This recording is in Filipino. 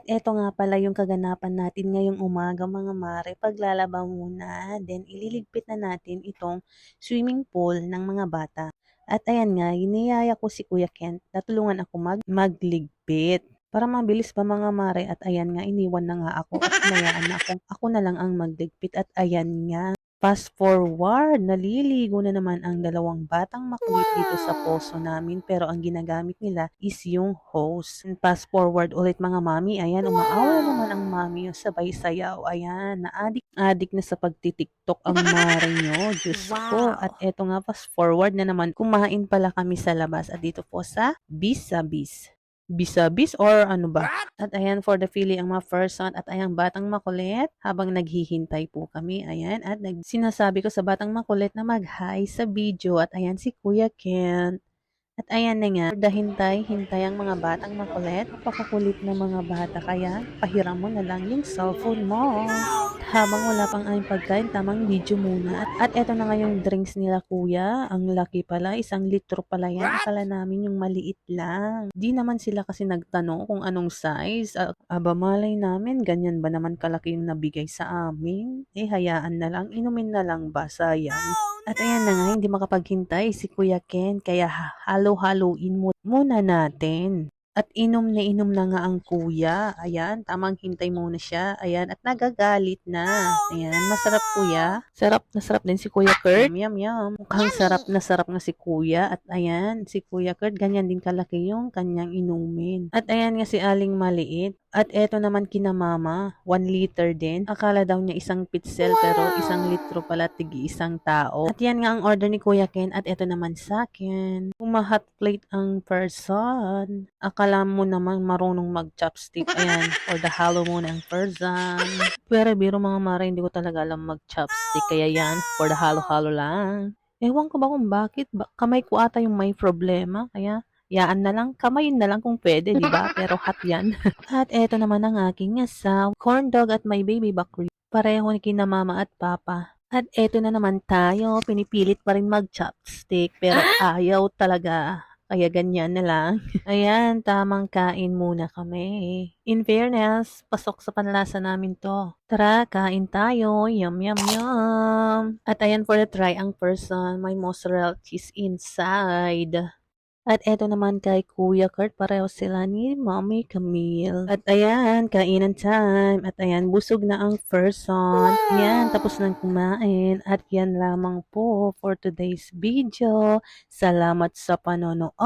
At eto nga pala yung kaganapan natin ngayong umaga mga mare. Paglalaba muna, then ililigpit na natin itong swimming pool ng mga bata. At ayan nga, iniyaya ko si Kuya Kent na tulungan ako mag magligpit. Para mabilis pa mga mare at ayan nga, iniwan na nga ako at hinayaan na ako, ako na lang ang magligpit at ayan nga. Fast forward, naliligo na naman ang dalawang batang makulit dito sa poso namin pero ang ginagamit nila is yung hose. And fast forward ulit mga mami, ayan, umaawa naman ang mami yung sabay sayaw. Ayan, na-addict na sa pagtitiktok ang mare nyo. Diyos ko. Wow. At eto nga, fast forward na naman, kumain pala kami sa labas at dito po sa Bisabis. Bisabis or ano ba? At ayan, for the feeling ang mga person at ayan, batang makulit habang naghihintay po kami. Ayan, at sinasabi ko sa batang makulit na mag-hi sa video. At ayan, si Kuya Kent. At ayan na nga, for the hintay, hintay ang mga batang makulit. Napakakulit na mga bata, kaya pahiram mo na lang yung cellphone mo. Habang wala pang aming pagkain, tamang video muna. At, at eto na nga yung drinks nila kuya. Ang laki pala, isang litro pala yan. Akala namin yung maliit lang. Di naman sila kasi nagtanong kung anong size. Aba malay namin, ganyan ba naman kalaki yung nabigay sa amin? Eh hayaan na lang, inumin na lang ba, sayang. At ayan na nga, hindi makapaghintay si Kuya Ken, kaya ha- halo-haloin mo muna natin. At inom na inom na nga ang kuya. Ayan, tamang hintay muna siya. Ayan, at nagagalit na. Ayan, masarap kuya. Sarap na sarap din si Kuya Kurt. Yum, yum. Mukhang sarap na sarap na si kuya. At ayan, si Kuya Kurt, ganyan din kalaki yung kanyang inumin. At ayan nga si Aling Maliit. At eto naman kina mama, 1 liter din. Akala daw niya isang pitsel pero isang litro pala tigi isang tao. At yan nga ang order ni Kuya Ken at eto naman sa akin. Umahot plate ang person. Akala mo naman marunong mag-chopstick. Ayan, or the halo muna ang person. Pero biro mga mara, hindi ko talaga alam mag-chopstick. Kaya yan, for the halo-halo lang. Ewan ko ba kung bakit. Ba- kamay ko ata yung may problema. Kaya Yaan na lang, kamayin na lang kung pwede, di ba? Pero hot yan. at eto naman ang aking asaw, corn dog at my baby rib. Pareho ni kina mama at papa. At eto na naman tayo, pinipilit pa rin mag-chopstick, pero ayaw talaga. Kaya ganyan na lang. Ayan, tamang kain muna kami. In fairness, pasok sa panlasa namin to. Tara, kain tayo. Yum, yum, yum. At ayan for the try ang person, may mozzarella cheese inside. At eto naman kay Kuya Kurt, pareho sila ni Mommy Camille. At ayan, kainan time. At ayan, busog na ang person. Ayan, tapos nang kumain. At yan lamang po for today's video. Salamat sa panonood.